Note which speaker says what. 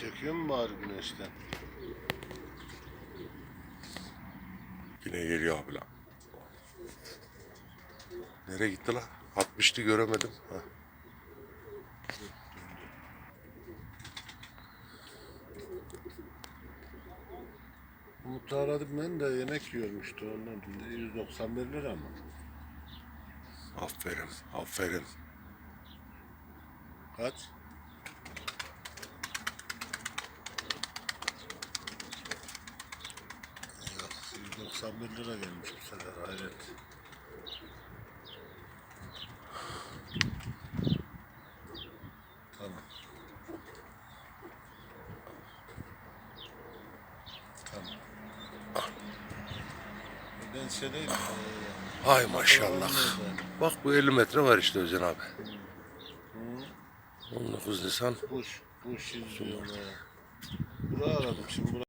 Speaker 1: Çekiyor mu bari güneşten?
Speaker 2: Yine geliyor abi lan. Nereye gitti lan? Atmıştı göremedim. Ha.
Speaker 1: Umut'u aradım ben de yemek yiyormuştu ondan. 191 lira mı?
Speaker 2: Aferin, aferin.
Speaker 1: Kaç? 191 lira gelmiş bu sefer hayret. Tamam. Tamam. Ben şeydeyim. eee,
Speaker 2: Ay maşallah. Bak bu 50 metre var işte Özen abi. 19 Nisan.
Speaker 1: Kuş, kuş izliyorum ya. Bunu aradım şimdi.